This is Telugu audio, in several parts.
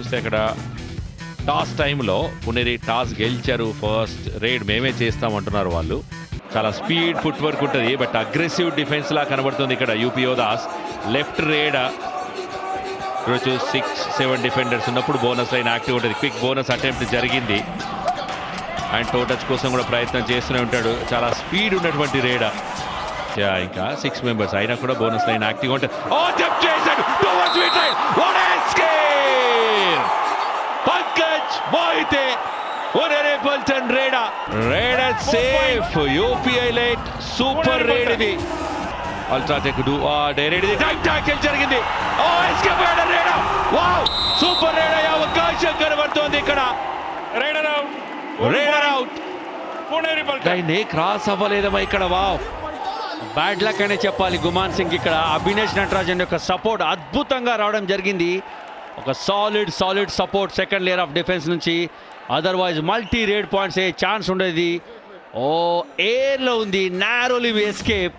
చూస్తే ఇక్కడ టాస్ టైంలో పునేరి టాస్ గెలిచారు ఫస్ట్ రేడ్ మేమే చేస్తామంటున్నారు వాళ్ళు. చాలా స్పీడ్ ఫుట్ వర్క్ ఉంటుంది బట్ అగ్రెసివ్ డిఫెన్స్ లా కనబడుతుంది ఇక్కడ యూపీఓ దాస్ లెఫ్ట్ రేడ్ రోజు సిక్స్ సెవెన్ డిఫెండర్స్ ఉన్నప్పుడు బోనస్ లైన్ యాక్టివ్ ఉంటుంది. క్విక్ బోనస్ అటెంప్ట్ జరిగింది. అండ్ టోటచ్ కోసం కూడా ప్రయత్నం చేస్తూనే ఉంటాడు. చాలా స్పీడ్ ఉన్నటువంటి రేడ. యా, ఇంకా సిక్స్ మెంబర్స్ అయినా కూడా బోనస్ లైన్ యాక్టివ్ ఉంటుంది. మోహితే ఒరేరే పల్టన్ రేడా. Raider safe. యూపీఐ లైట్ సూపర్ రేడ్ ఇది అల్ట్రాటెక్ డు ఆ డైరెక్ట్ ఇది టైం జరిగింది. ఓ ఎస్కేప్ అయ్యాడు రేడా. Wow super raid. అవకాశం కనబడుతోంది ఇక్కడ. రైడర్ అవుట్ రేడర్ అవుట్ దాన్ని క్రాస్ అవ్వలేదమ్మా ఇక్కడ. వావ్. బ్యాడ్ లక్ అనే చెప్పాలి గుమాన్ సింగ్ ఇక్కడ. అభినేష్ నటరాజన్ యొక్క సపోర్ట్ అద్భుతంగా రావడం జరిగింది. ఒక solid solid support second layer of defence నుంచి. అదర్వైజ్ మల్టీ రేడ్ పాయింట్స్ అయ్యే ఛాన్స్ ఉండేది. ఓ ఎయిర్లో ఉంది నారోలీ ఎస్కేప్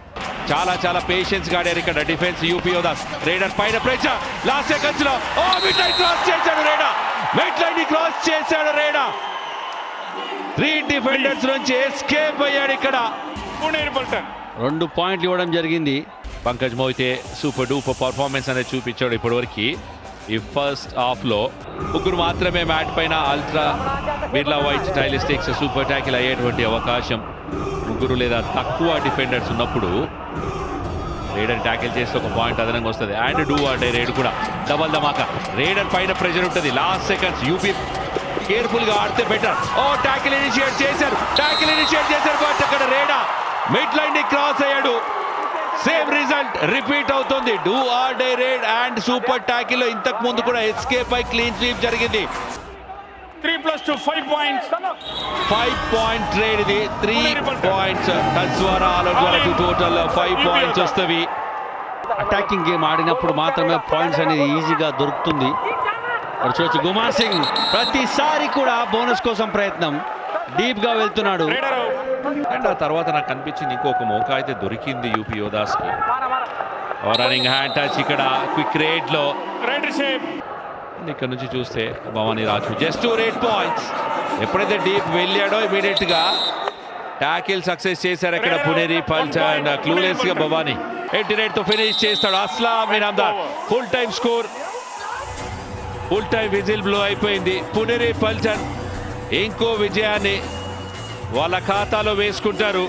చాలా చాలా పేషెన్స్ గాడారు ఇక్కడ డిఫెన్స్ యూపీ యోదాస్ రేడర్ పైన ప్రెషర్ లాస్ట్ సెకండ్స్లో ఓ మిడ్ లైన్ క్రాస్ చేశాడు రేడా మిడ్ లైన్ని క్రాస్ చేశాడు రేడా త్రీ డిఫెండర్స్ నుంచి ఎస్కేప్ అయ్యాడు ఇక్కడ. రెండు పాయింట్లు ఇవ్వడం జరిగింది. Pankaj Mohite super duper performance అనేది చూపించాడు ఇప్పటివరకు. ఈ ఫస్ట్ హాఫ్లో ముగ్గురు మాత్రమే మ్యాట్ పైన ultra Birla white stylistics super tackle అయ్యేటువంటి అవకాశం. ముగ్గురు లేదా తక్కువ డిఫెండర్స్ ఉన్నప్పుడు రేడర్ ట్యాకిల్ చేస్తే ఒక పాయింట్ అదనంగా వస్తుంది. అండ్ డూ అంటే రేడ్ కూడా. డబల్ ధమాకా. రేడర్ పైన ప్రెషర్ ఉంటుంది. లాస్ట్ సెకండ్స్ యూపీ కేర్ఫుల్గా ఆడితే బెటర్ ఓ ట్యాకిల్ ఇనిషియేట్ చేశారు. ట్యాకిల్ ఇనిషియేట్ చేశారు. అక్కడ రేడా. మిడ్ లైన్ని క్రాస్ అయ్యాడు. సేమ్ రిజల్ట్ రిపీట్ అవుతుంది. Do or die raid and super tackle ఇంతకు ముందు కూడా ఎస్కేప్ అయి క్లీన్ స్వీప్ జరిగింది. Three plus two five points five point raid ఇది. త్రీ పాయింట్స్ టచ్ ద్వారా ఆలో ద్వారా టోటల్ ఫైవ్ పాయింట్స్ వస్తవి. అటాకింగ్ గేమ్ ఆడినప్పుడు మాత్రమే పాయింట్స్ అనేది ఈజీగా దొరుకుతుంది. చూడొచ్చు గుమాన్ సింగ్. ప్రతిసారి కూడా బోనస్ కోసం ప్రయత్నం. డీప్గా వెళ్తున్నాడు అండ్ ఆ తర్వాత నాకు కనిపించింది ఇంకొక మోకా అయితే దొరికింది యూపీ యోదాస్కి రన్నింగ్ హ్యాండ్ టచ్ ఇక్కడ క్విక్ రేట్లో రైడర్ షేప్ ఇక్కడ నుంచి చూస్తే Bhavani Raju. Just raid points. ఎప్పుడైతే డీప్ వెళ్ళాడో ఇమీడియట్గా ట్యాకిల్ సక్సెస్ చేశారు అక్కడ పునేరి పల్చ అండ్ క్లూలెస్గా భవానీ ఎయిటీ రేట్తో ఫినిష్ చేస్తాడు. Aslam Inamdar full time score full time whistle blow అయిపోయింది. పునేరి పల్చన్ ఇంకో విజయాన్ని వాళ్ళ ఖాతాలో వేసుకుంటారు.